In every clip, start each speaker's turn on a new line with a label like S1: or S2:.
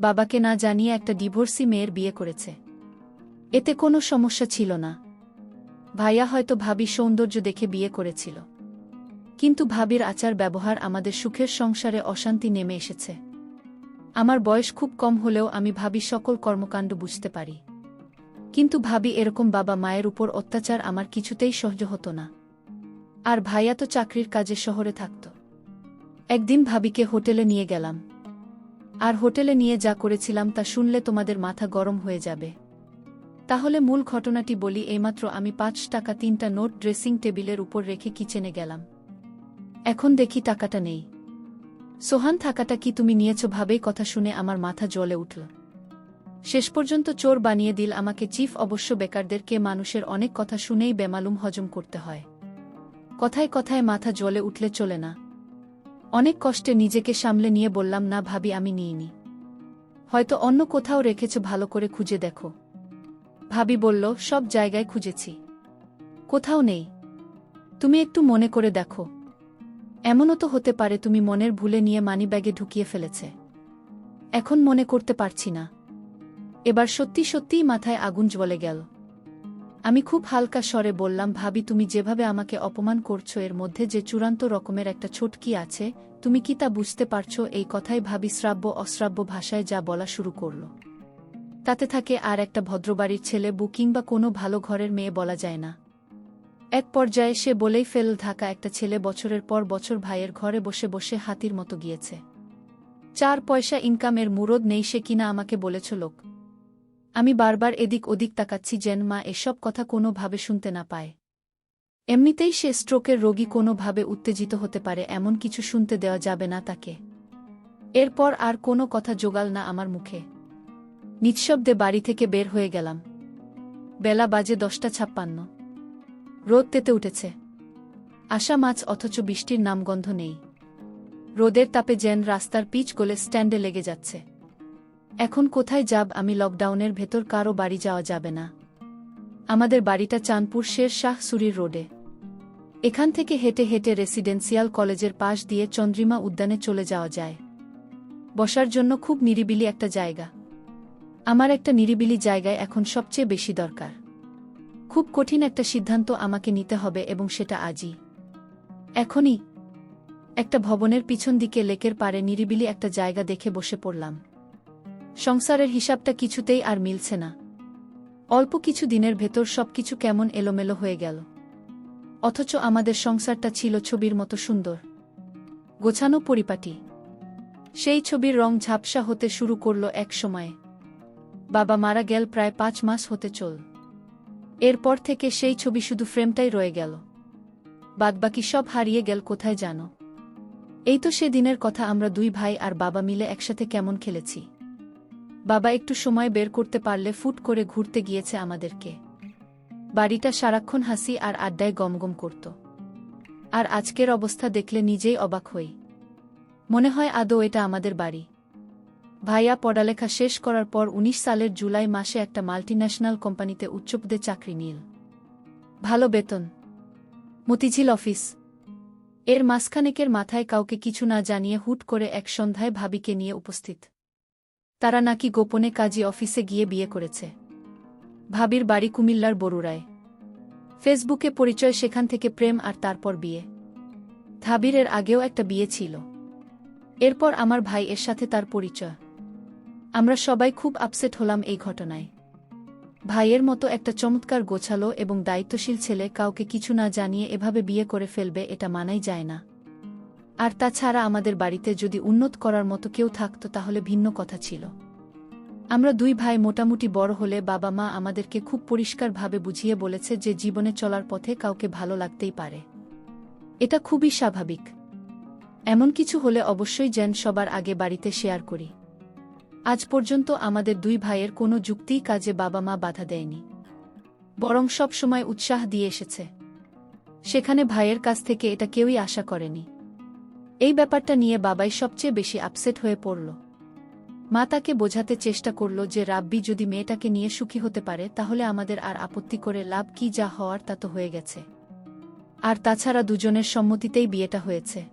S1: বাবাকে না জানিয়ে একটা ডিভোর্সি মেয়ের বিয়ে করেছে। এতে কোনো সমস্যা ছিল না। ভাইয়া হয়তো ভাবি সৌন্দর্য দেখে বিয়ে করেছিল। কিন্তু ভাবির আচার ব্যবহার আমাদের সুখের সংসারে অশান্তি নেমে এসেছে। আমার বয়স খুব কম হলেও আমি ভাবি সকল কর্মকাণ্ড বুঝতে পারি। কিন্তু ভাবি এরকম বাবা মায়ের উপর অত্যাচার আমার কিছুতেই সহ্য হতো না। আর ভাইয়া তো চাকরির কাজে শহরে থাকত। একদিন ভাবিকে হোটেলে নিয়ে গেলাম। আর হোটেলে নিয়ে যা করেছিলাম তা শুনলে তোমাদের মাথা গরম হয়ে যাবে। তাহলে মূল ঘটনাটি বলি, এইমাত্র আমি পাঁচ টাকা তিনটা নোট ড্রেসিং টেবিলের উপর রেখে কিচেনে গেলাম। এখন দেখি টাকাটা নেই। সোহান, থাকাটা কি তুমি নিয়েছ ভাবেই কথা শুনে আমার মাথা জ্বলে উঠল। শেষ পর্যন্ত চোর বানিয়ে দিল আমাকে চিফ, অবশ্য বেকারদেরকে মানুষের অনেক কথা শুনেই বেমালুম হজম করতে হয়। কথায় কথায় মাথা জ্বলে উঠলে চলে না। অনেক কষ্টে নিজেকে সামলে নিয়ে বললাম, না ভাবি, আমি নিইনি। হয়তো অন্য কোথাও রেখেছ, ভালো করে খুঁজে দেখো। ভাবি বলল, সব জায়গায় খুঁজেছি। কোথাও নেই। তুমি একটু মনে করে দেখো। এমনও তো হতে পারে তুমি মনের ভুলে নিয়ে মানিব্যাগে ঢুকিয়ে ফেলেছে। এখন মনে করতে পারছি না। এবার সত্যি সত্যিই মাথায় আগুন জ্বলে গেল। আমি খুব হালকা স্বরে বললাম, ভাবি, তুমি যেভাবে আমাকে অপমান করছ, এর মধ্যে যে চূড়ান্ত রকমের একটা ছোটকি আছে, তুমি কি তা বুঝতে পারছ? এই কথাই ভাবি শ্রাব্য অশ্রাব্য ভাষায় যা বলা শুরু করল। তাতে থাকে, আর একটা ভদ্রবাড়ির ছেলে বুকিং বা কোনো ভালো ঘরের মেয়ে বলা যায় না। এক পর্যায়ে সে বলেই ফেল ঢাকা একটা ছেলে বছরের পর বছর ভাইয়ের ঘরে বসে বসে হাতির মতো গিয়েছে। চার পয়সা ইনকামের মুরদ নেই সে কিনা আমাকে বলেছ, লোক আমি বারবার এদিক ওদিক তাকাচ্ছি যেন মা এসব কথা কোনোভাবে শুনতে না পায়। এমনিতেই সে স্ট্রোকের রোগী কোনোভাবে উত্তেজিত হতে পারে, এমন কিছু শুনতে দেওয়া যাবে না তাকে। এরপর আর কোনো কথা জোগাল না আমার মুখে। নিঃশব্দে বাড়ি থেকে বের হয়ে গেলাম। বেলা বাজে দশটা ছাপ্পান্ন। রোদ তেতে উঠেছে। আশা মাছ অথচ বৃষ্টির নামগন্ধ নেই। রোদের তাপে যেন রাস্তার পিচ গলে স্ট্যান্ডে লেগে যাচ্ছে। এখন কোথায় যাব আমি লকডাউনের ভেতর কারও বাড়ি যাওয়া যাবে না। আমাদের বাড়িটা চাঁদপুর শের শাহ সুরির রোডে। এখান থেকে হেঁটে হেঁটে রেসিডেন্সিয়াল কলেজের পাশ দিয়ে চন্দ্রিমা উদ্যানে চলে যাওয়া যায়। বসার জন্য খুব নিরিবিলি একটা জায়গা। আমার একটা নিরিবিলি জায়গায় এখন সবচেয়ে বেশি দরকার। খুব কঠিন একটা সিদ্ধান্ত আমাকে নিতে হবে এবং সেটা আজই। এখনই একটা ভবনের পিছন দিকে লেকের পারে নিরিবিলি একটা জায়গা দেখে বসে পড়লাম। সংসারের হিসাবটা কিছুতেই আর মিলছে না। অল্প কিছু দিনের ভেতর সবকিছু কেমন এলোমেলো হয়ে গেল। অথচ আমাদের সংসারটা ছিল ছবির মতো সুন্দর। গোছানো পরিপাটি। সেই ছবির রং ঝাপসা হতে শুরু করল এক সময়ে। বাবা মারা গেল প্রায় পাঁচ মাস হতে চল। এরপর থেকে সেই ছবি শুধু ফ্রেমটাই রয়ে গেল। বাদবাকি সব হারিয়ে গেল কোথায় জানো? এই তো সে দিনের কথা আমরা দুই ভাই আর বাবা মিলে একসাথে কেমন খেলেছি। বাবা একটু সময় বের করতে পারলে ফুট করে ঘুরতে গিয়েছে আমাদেরকে। বাড়িটা সারাক্ষণ হাসি আর আড্ডায় গমগম করত। আর আজকের অবস্থা দেখলে নিজেই অবাক হই। মনে হয় আদৌ এটা আমাদের বাড়ি। ভাইয়া পড়ালেখা শেষ করার পর ১৯ সালের জুলাই মাসে একটা মাল্টিন্যাশনাল কোম্পানিতে উচ্চপদে চাকরি নিল। ভালো বেতন। মতিঝিল অফিস। এর মাসখানেকের মাথায় কাউকে কিছু না জানিয়ে হুট করে এক সন্ধ্যায় ভাবিকে নিয়ে উপস্থিত। তারা নাকি গোপনে কাজী অফিসে গিয়ে বিয়ে করেছে। ভাবির বাড়ি কুমিল্লার বরুড়ায়। ফেসবুকে পরিচয় সেখান থেকে প্রেম আর তারপর বিয়ে। ধাবিরের আগেও একটা বিয়ে ছিল। এরপর আমার ভাই এর সাথে তার পরিচয়। আমরা সবাই খুব আপসেট হলাম এই ঘটনায়। ভাইয়ের মতো একটা চমৎকার গোছালো এবং দায়িত্বশীল ছেলে কাউকে কিছু না জানিয়ে এভাবে বিয়ে করে ফেলবে এটা মানাই যায় না। আর তাছাড়া আমাদের বাড়িতে যদি উন্নত করার মতো কেউ থাকত তাহলে ভিন্ন কথা ছিল। আমরা দুই ভাই মোটামুটি বড় হলে বাবা মা আমাদেরকে খুব পরিষ্কারভাবে বুঝিয়ে বলেছে যে জীবনে চলার পথে কাউকে ভালো লাগতেই পারে। এটা খুবই স্বাভাবিক। এমন কিছু হলে অবশ্যই যেন সবার আগে বাড়িতে শেয়ার করি। আজ পর্যন্ত আমাদের দুই ভাইয়ের কোনো যুক্তিই কাজে বাবা মা বাধা দেয়নি। বরং সব সময় উৎসাহ দিয়ে এসেছে। সেখানে ভাইয়ের কাছ থেকে এটা কেউই আশা করেনি। এই ব্যাপারটা নিয়ে বাবাই সবচেয়ে বেশি আপসেট হয়ে পড়ল। মা তাকে বোঝাতে চেষ্টা করল যে, রাব্বি, যদি মেয়েটাকে নিয়ে সুখী হতে পারে, তাহলে আমাদের আর আপত্তি করে লাভ কি, যা হওয়ার তা তো হয়ে গেছে। আর তাছাড়া দুজনের সম্মতিতেই বিয়েটা হয়েছে।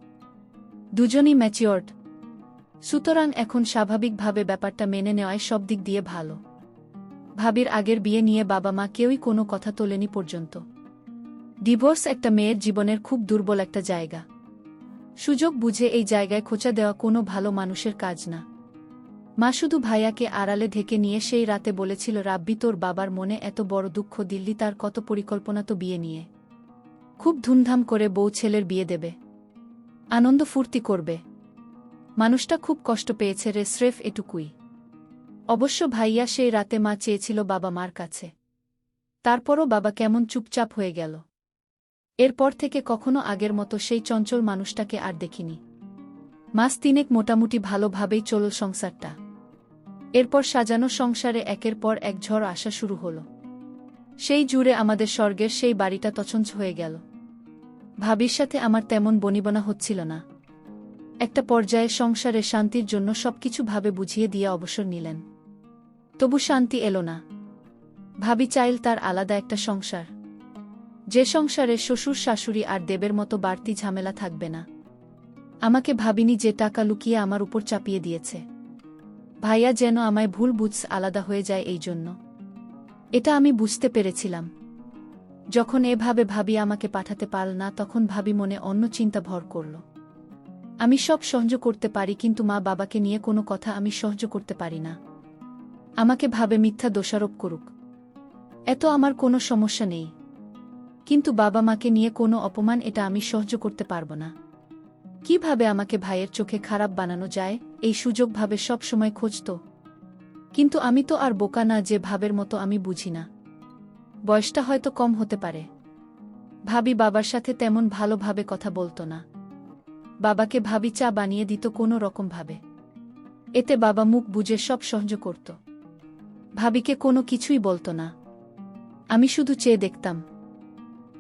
S1: দুজনই ম্যাচিওর্ড সুতরাং এখন স্বাভাবিকভাবে ব্যাপারটা মেনে নেওয়ায় সব দিক দিয়ে ভালো। ভাবির আগের বিয়ে নিয়ে বাবা মা কেউই কোনো কথা তোলেনি পর্যন্ত। ডিভোর্স একটা মেয়ের জীবনের খুব দুর্বল একটা জায়গা। সুযোগ বুঝে এই জায়গায় খোঁচা দেওয়া কোনো ভালো মানুষের কাজ না। মা শুধু ভাইয়াকে আড়ালে ঢেকে নিয়ে সেই রাতে বলেছিল, রাব্বি, তোর বাবার মনে এত বড় দুঃখ, দিল্লি তার কত পরিকল্পনা তো বিয়ে নিয়ে। খুব ধুমধাম করে বউ ছেলের বিয়ে দেবে। আনন্দ ফুর্তি করবে। মানুষটা খুব কষ্ট পেয়েছে রে, স্রেফ এটুকুই। অবশ্য ভাইয়া সেই রাতে মা চেয়েছিল বাবা মার কাছে। তারপরও বাবা কেমন চুপচাপ হয়ে গেল। এরপর থেকে কখনো আগের মতো সেই চঞ্চল মানুষটাকে আর দেখিনি। মাস তিনেক মোটামুটি ভালোভাবেই চলল সংসারটা। এরপর সাজানো সংসারে একের পর এক ঝড় আসা শুরু হল। সেই জুড়ে আমাদের স্বর্গের সেই বাড়িটা তছঞ্চ হয়ে গেল। ভাবির সাথে আমার তেমন বনিবনা হচ্ছিল না। একটা পর্যায়ে সংসারে শান্তির জন্য সবকিছু ভাবে বুঝিয়ে দিয়ে অবসর নিলেন। তবু শান্তি এলো না। ভাবি চাইল তার আলাদা একটা সংসার। যে সংসারে শ্বশুর, শাশুড়ি আর দেবের মতো বাড়তি ঝামেলা থাকবে না। আমাকে ভাবিনি যে টাকা লুকিয়ে আমার উপর চাপিয়ে দিয়েছে। ভাইয়া যেন আমায় ভুল বুঝ আলাদা হয়ে যায় এই জন্য। এটা আমি বুঝতে পেরেছিলাম। যখন এভাবে ভাবি আমাকে পাঠাতে পারল না, তখন ভাবি মনে অন্য চিন্তা ভর করল। আমি সব সহ্য করতে পারি, কিন্তু মা বাবাকে নিয়ে কোনো কথা আমি সহ্য করতে পারি না। আমাকে ভাবে মিথ্যা দোষারোপ করুক। এত আমার কোনো সমস্যা নেই। কিন্তু বাবা মাকে নিয়ে কোনো অপমান এটা আমি সহ্য করতে পারব না। কীভাবে আমাকে ভাইয়ের চোখে খারাপ বানানো যায়, এই সুযোগ ভাবে সব সময় খুঁজত। কিন্তু আমি তো আর বোকা না যে ভাবের মতো আমি বুঝি না। বয়সটা হয়তো কম হতে পারে। ভাবি বাবার সাথে তেমন ভালোভাবে কথা বলতো না। বাবাকে ভাবি চা বানিয়ে দিত কোনো রকমভাবে এতে বাবা মুখ বুঝে সব সহ্য করত। ভাবিকে কোনো কিছুই বলতো না। আমি শুধু চেয়ে দেখতাম।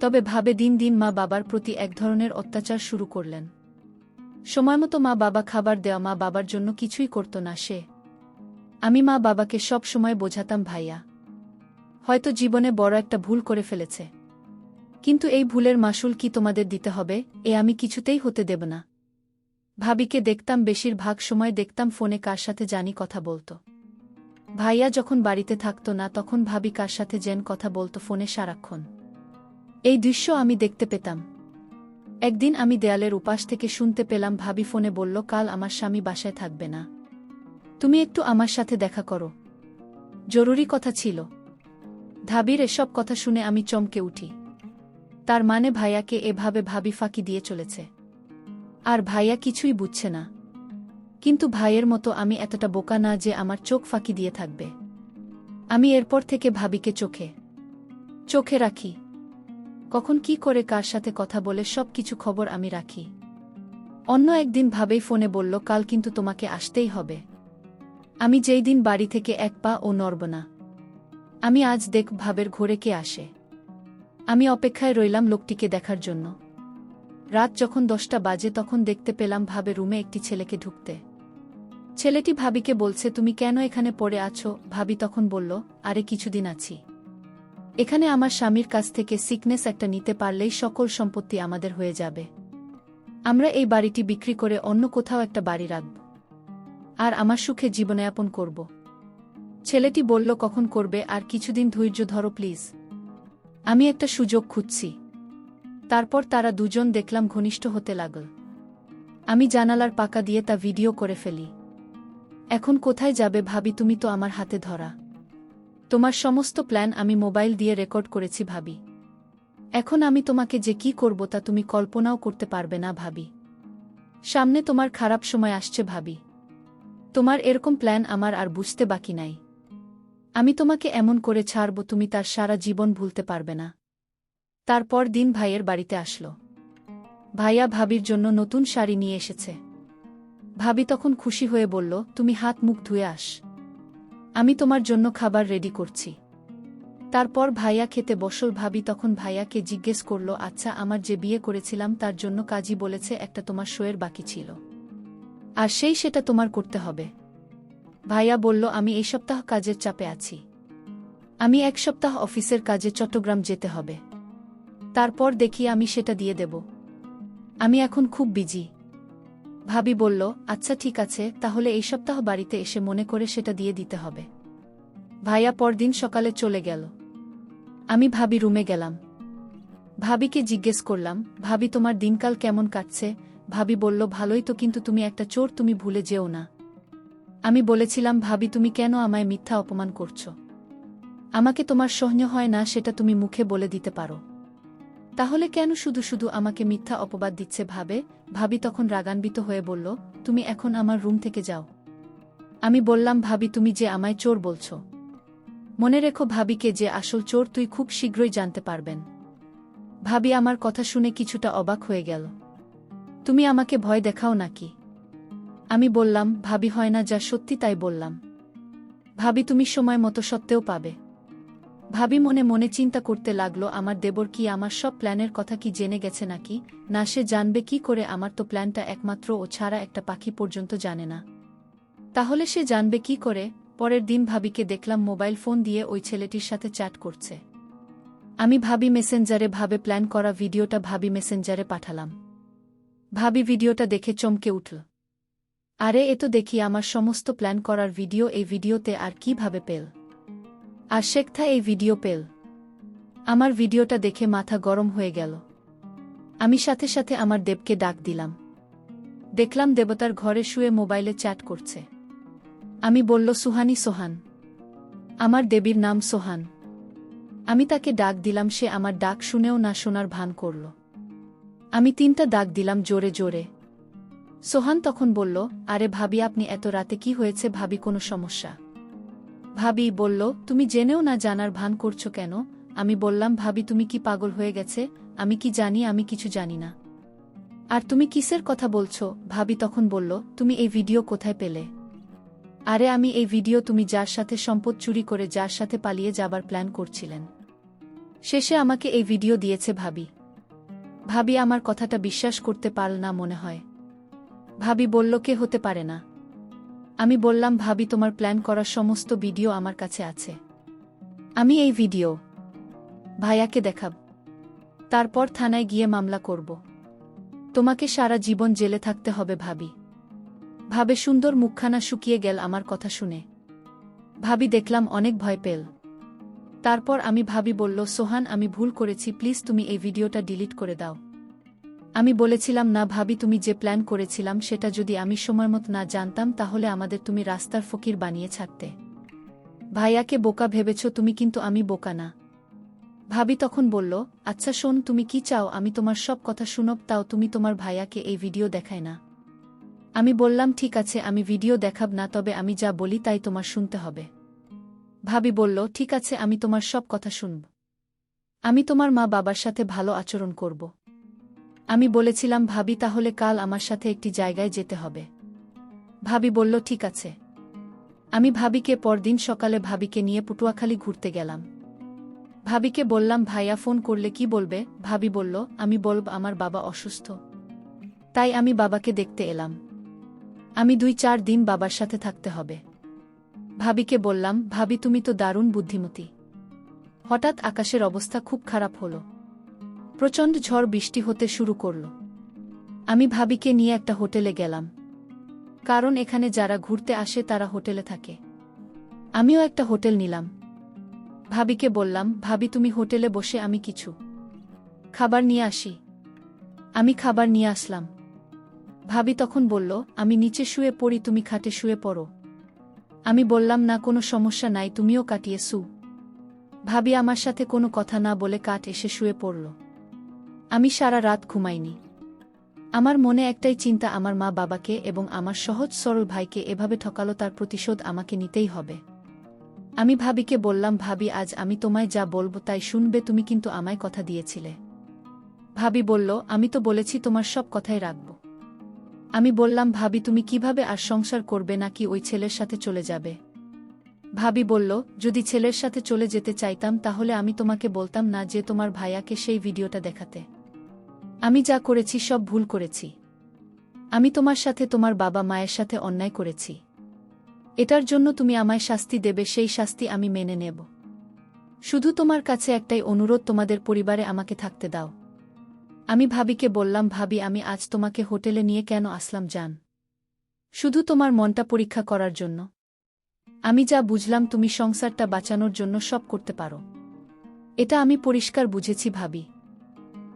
S1: তবে ভাবে দিন দিন মা বাবার প্রতি এক ধরনের অত্যাচার শুরু করলেন। সময়মতো মা বাবা খাবার দেওয়া মা বাবার জন্য কিছুই করত না সে। আমি মা বাবাকে সব সময় বোঝাতাম, ভাইয়া, হয়তো জীবনে বড় একটা ভুল করে ফেলেছে। কিন্তু এই ভুলের মাসুল কি তোমাদের দিতে হবে? এ আমি কিছুতেই হতে দেব না। ভাবিকে দেখতাম, বেশিরভাগ সময় দেখতাম ফোনে কার সাথে জানি কথা বলতো। ভাইয়া যখন বাড়িতে থাকতো না, তখন ভাবি কার সাথে যেন কথা বলতো ফোনে সারাক্ষণ। এই দৃশ্য আমি দেখতে পেতাম। একদিন আমি দেয়ালের উপাস থেকে শুনতে পেলাম ভাবি ফোনে বলল, কাল আমার স্বামী বাসায় থাকবে না। তুমি একটু আমার সাথে দেখা করো। জরুরি কথা ছিল। ধাবির এসব কথা শুনে আমি চমকে উঠি। তার মানে ভাইয়াকে এভাবে ভাবি ফাঁকি দিয়ে চলেছে। আর ভাইয়া কিছুই বুঝছে না। কিন্তু ভাইয়ের মতো আমি এতটা বোকা না যে আমার চোখ ফাঁকি দিয়ে থাকবে। আমি এরপর থেকে ভাবিকে চোখে চোখে রাখি। কখন কি করে কার সাথে কথা বলে সব কিছু খবর আমি রাখি। অন্য একদিন ভাবেই ফোনে বলল, কাল কিন্তু তোমাকে আসতেই হবে। আমি যেই দিন বাড়ি থেকে এক পা ও নড়ব না। আমি আজ দেখ ভাবের ঘোরে কে আসে। আমি অপেক্ষায় রইলাম লোকটিকে দেখার জন্য। রাত যখন দশটা বাজে তখন দেখতে পেলাম ভাবে রুমে একটি ছেলেকে ঢুকতে। ছেলেটি ভাবিকে বলছে, তুমি কেন এখানে পড়ে আছো? ভাবি তখন বলল, আরে কিছুদিন আছি। এখানে আমার স্বামীর কাছ থেকে সিকনেস একটা নিতে পারলেই সকল সম্পত্তি আমাদের হয়ে যাবে। আমরা এই বাড়িটি বিক্রি করে অন্য কোথাও একটা বাড়ি রাখব। আর আমার সুখে জীবনযাপন করব। ছেলেটি বলল, কখন করবে? আর কিছুদিন ধৈর্য ধরো প্লিজ আমি একটা সুযোগ খুঁজছি। তারপর তারা দুজন দেখলাম ঘনিষ্ঠ হতে লাগল। আমি জানালার পাকা দিয়ে তা ভিডিও করে ফেলি। এখন কোথায় যাবে ভাবি, তুমি তো আমার হাতে ধরা। তোমার সমস্ত প্ল্যান আমি মোবাইল দিয়ে রেকর্ড করেছি, ভাবি। এখন আমি তোমাকে যে কি করব তা তুমি কল্পনাও করতে পারবে না, ভাবি। সামনে তোমার খারাপ সময় আসছে, ভাবি। তোমার এরকম প্ল্যান আমার আর বুঝতে বাকি নাই। আমি তোমাকে এমন করে ছাড়ব তুমি তার সারা জীবন ভুলতে পারবে না। তারপর দিন ভাইয়ের বাড়িতে আসলো। ভাইয়া ভাবির জন্য নতুন শাড়ি নিয়ে এসেছে। ভাবি তখন খুশি হয়ে বলল, তুমি হাত মুখ ধুয়ে আস। আমি তোমার জন্য খাবার রেডি করছি। তারপর ভাইয়া খেতে বসল, ভাবি তখন ভাইয়াকে জিজ্ঞেস করল আচ্ছা আমার যে বিয়ে করেছিলাম তার জন্য কাজী বলেছে একটা তোমার শোয়ের বাকি ছিল। আর সেই সেটা তোমার করতে হবে। ভাইয়া বলল, আমি এই সপ্তাহ কাজের চাপে আছি। আমি এক সপ্তাহ অফিসের কাজে চট্টগ্রাম যেতে হবে। তারপর দেখি আমি সেটা দিয়ে দেব। আমি এখন খুব বিজি। ভাবি বলল আচ্ছা ঠিক আছে, তাহলে এই সপ্তাহ বাড়িতে এসে মনে করে সেটা দিয়ে দিতে হবে। ভাইয়া পরদিন সকালে চলে গেল। আমি ভাবি রুমে গেলাম। ভাবিকে জিজ্ঞেস করলাম, ভাবি, তোমার দিনকাল কেমন কাটছে? ভাবি বলল, ভালোই তো, কিন্তু তুমি একটা চোর, তুমি ভুলে যেও না। আমি বলেছিলাম, ভাবি, তুমি কেন আমায় মিথ্যা অপমান করছ? আমাকে তোমার সহ্য হয় না, সেটা তুমি মুখে বলে দিতে পারো। তাহলে কেন শুধু শুধু আমাকে মিথ্যা অপবাদ দিচ্ছে ভাবে? ভাবি তখন রাগান্বিত হয়ে বলল, তুমি এখন আমার রুম থেকে যাও। আমি বললাম, ভাবি, তুমি যে আমায় চোর বলছ। মনে রেখো ভাবিকে যে আসল চোর তুই খুব শীঘ্রই জানতে পারবেন। ভাবি আমার কথা শুনে কিছুটা অবাক হয়ে গেল। তুমি আমাকে ভয় দেখাও নাকি? আমি বললাম, ভাবি হয় না যা সত্যি তাই বললাম। ভাবি, তুমি সময় মতো সত্ত্বেও পাবে। ভাবি মনে মনে চিন্তা করতে লাগল, আমার দেবর কি আমার সব প্ল্যানের কথা কি জেনে গেছে নাকি? না, সে জানবে কি করে, আমার তো প্ল্যানটা একমাত্র ও ছাড়া একটা পাখি পর্যন্ত জানে না। তাহলে সে জানবে কি করে? পরের দিন ভাবিকে দেখলাম মোবাইল ফোন দিয়ে ওই ছেলেটির সাথে চ্যাট করছে। আমি ভাবি মেসেঞ্জারে ভাবে প্ল্যান করা ভিডিওটা ভাবি মেসেঞ্জারে পাঠালাম। ভাবি ভিডিওটা দেখে চমকে উঠল। আরে, এ তো দেখি আমার সমস্ত প্ল্যান করার ভিডিও, এই ভিডিওতে আর কীভাবে পেল? আর শেখথা এই ভিডিও পেল। আমার ভিডিওটা দেখে মাথা গরম হয়ে গেল। আমি সাথে সাথে আমার দেবকে ডাক দিলাম। দেখলাম দেবতার ঘরে শুয়ে মোবাইলে চ্যাট করছে। আমি বলল, সুহানি, সোহান। আমার দেবীর নাম সোহান। আমি তাকে ডাক দিলাম, সে আমার ডাক শুনেও না শোনার ভান করল। আমি তিনটা ডাক দিলাম জোরে জোরে। সোহান তখন বলল, আরে ভাবি, আপনি এত রাতে কি হয়েছে? ভাবি, কোনো সমস্যা? ভাবি বলল, তুমি জেনেও না জানার ভান করছ কেন? আমি বললাম, ভাবি, তুমি কি পাগল হয়ে গেছে? আমি কি জানি, আমি কিছু জানি না। আর তুমি কিসের কথা বলছো? ভাবি তখন বলল, তুমি এই ভিডিও কোথায় পেলে? আরে, আমি এই ভিডিও তুমি যার সাথে সম্পদ চুরি করে যার সাথে পালিয়ে যাবার প্ল্যান করছিলেন। শেষে আমাকে এই ভিডিও দিয়েছে ভাবি। ভাবি, আমার কথাটা বিশ্বাস করতে পারল না মনে হয়। ভাবি বলল, কে হতে পারে না? আমি বললাম, ভাবি, তোমার প্ল্যান করার সমস্ত ভিডিও আমার কাছে আছে। আমি এই ভিডিও ভাইয়াকে দেখাব। তারপর থানায় গিয়ে মামলা করব। তোমাকে সারা জীবন জেলে থাকতে হবে, ভাবি। ভাবে সুন্দর মুখখানা শুকিয়ে গেল আমার কথা শুনে। ভাবি, দেখলাম অনেক ভয় পেল। তারপর আমি ভাবি বলল, সোহান, আমি ভুল করেছি, প্লিজ তুমি এই ভিডিওটা ডিলিট করে দাও। আমি বলেছিলাম, না ভাবি, তুমি যে প্ল্যান করেছিলাম সেটা যদি আমি সময়মত না জানতাম, তাহলে আমাদের তুমি রাস্তার ফকির বানিয়ে ছাড়তে। ভাইয়াকে বোকা ভেবেছ, তুমি কিন্তু আমি বোকা না। ভাবি তখন বলল আচ্ছা শোন, তুমি কি চাও? আমি তোমার সব কথা শুনব, তাও তুমি তোমার ভাইয়াকে এই ভিডিও দেখায় না। আমি বললাম, ঠিক আছে, আমি ভিডিও দেখাব না, তবে আমি যা বলি তাই তোমার শুনতে হবে। ভাবি বলল, ঠিক আছে, আমি তোমার সব কথা শুনব। আমি তোমার মা বাবার সাথে ভালো আচরণ করব। আমি বলেছিলাম, ভাবি, তাহলে কাল আমার সাথে একটি জায়গায় যেতে হবে। ভাবি বলল, ঠিক আছে। আমি ভাবিকে পরদিন সকালে ভাবিকে নিয়ে পুটুয়াখালী ঘুরতে গেলাম। ভাবিকে বললাম, ভাইয়া, ফোন করলে কি বলবে? ভাবি বলল, আমি বলব, আমার বাবা অসুস্থ। তাই আমি বাবাকে দেখতে এলাম। আমি দুই চার দিন বাবার সাথে থাকতে হবে। ভাবিকে বললাম, ভাবি, তুমি তো দারুণ বুদ্ধিমতী। হঠাৎ আকাশের অবস্থা খুব খারাপ হলো। প্রচণ্ড ঝড় বৃষ্টি হতে শুরু করল। আমি ভাবিকে নিয়ে একটা হোটেলে গেলাম। কারণ এখানে যারা ঘুরতে আসে তারা হোটেলে থাকে। আমিও একটা হোটেল নিলাম। ভাবিকে বললাম, ভাবি, তুমি হোটেলে বসে আমি কিছু খাবার নিয়ে আসি। আমি খাবার নিয়ে আসলাম। ভাবি তখন বলল, আমি নিচে শুয়ে পড়ি, তুমি খাটে শুয়ে পড়ো। আমি বললাম, না, কোনো সমস্যা নাই, তুমিও কাটিয়ে সু ভাবি আমার সাথে কোনো কথা না বলে কাঠ এসে শুয়ে পড়ল। আমি সারা রাত ঘুমাইনি। আমার মনে একটাই চিন্তা আমার মা বাবাকে এবং আমার সহজ সরল ভাইকে এভাবে ঠকালো তার প্রতিশোধ আমাকে নিতেই হবে। আমি ভাবিকে বললাম, ভাবি, আজ আমি তোমায় যা বলব তাই শুনবে, তুমি কিন্তু আমায় কথা দিয়েছিলে। ভাবি বলল, আমি তো বলেছি তোমার সব কথাই রাখব। আমি বললাম, ভাবি, তুমি কীভাবে আর সংসার করবে নাকি ওই ছেলের সাথে চলে যাবে? ভাবি বলল, যদি ছেলের সাথে চলে যেতে চাইতাম তাহলে আমি তোমাকে বলতাম না যে তোমার ভাইয়াকে সেই ভিডিওটা দেখাতে। আমি যা করেছি সব ভুল করেছি। আমি তোমার সাথে তোমার বাবা মায়ের সাথে অন্যায় করেছি। এটার জন্য তুমি আমায় শাস্তি দেবে, সেই শাস্তি আমি মেনে নেব। শুধু তোমার কাছে একটাই অনুরোধ, তোমাদের পরিবারে আমাকে থাকতে দাও। আমি ভাবিকে বললাম, ভাবি, আমি আজ তোমাকে হোটেলে নিয়ে কেন আসলাম জান? শুধু তোমার মনটা পরীক্ষা করার জন্য। আমি যা বুঝলাম, তুমি সংসারটা বাঁচানোর জন্য সব করতে পারো। এটা আমি পরিষ্কার বুঝেছি, ভাবি।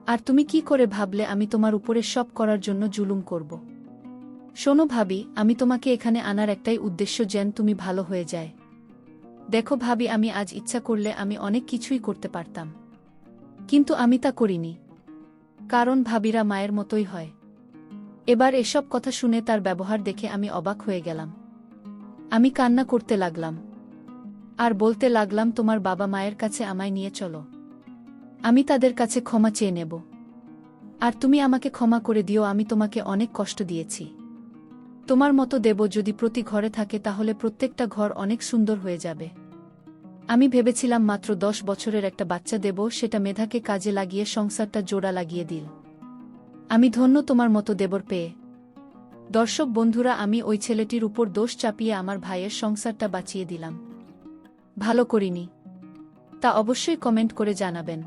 S1: আর তুমি কি করে ভাবলে আমি তোমার উপরে সব করার জন্য জুলুম করব? শোনো ভাবি, আমি তোমাকে এখানে আনার একটাই উদ্দেশ্য যেন তুমি ভালো হয়ে যায়। দেখো ভাবি, আমি আজ ইচ্ছা করলে আমি অনেক কিছুই করতে পারতাম। কিন্তু আমি তা করিনি। কারণ ভাবিরা মায়ের মতোই হয়। এবার এসব কথা শুনে তার ব্যবহার দেখে আমি অবাক হয়ে গেলাম। আমি কান্না করতে লাগলাম। আর বলতে লাগলাম, তোমার বাবা মায়ের কাছে আমায় নিয়ে চলো। আমি তাদের কাছে ক্ষমা চেয়ে নেব। আর তুমি আমাকে ক্ষমা করে দিও, আমি তোমাকে অনেক কষ্ট দিয়েছি। তোমার মতো দেব যদি প্রতি ঘরে থাকে, তাহলে প্রত্যেকটা ঘর অনেক সুন্দর হয়ে যাবে। আমি ভেবেছিলাম মাত্র দশ বছরের একটা বাচ্চা দেব, সেটা মেধাকে কাজে লাগিয়ে সংসারটা জোড়া লাগিয়ে দিল। আমি ধন্য তোমার মতো দেবর পেয়ে। দর্শক বন্ধুরা, আমি ওই ছেলেটির উপর দোষ চাপিয়ে আমার ভাইয়ের সংসারটা বাঁচিয়ে দিলাম। ভালো করিনি। তা অবশ্যই কমেন্ট করে জানাবেন।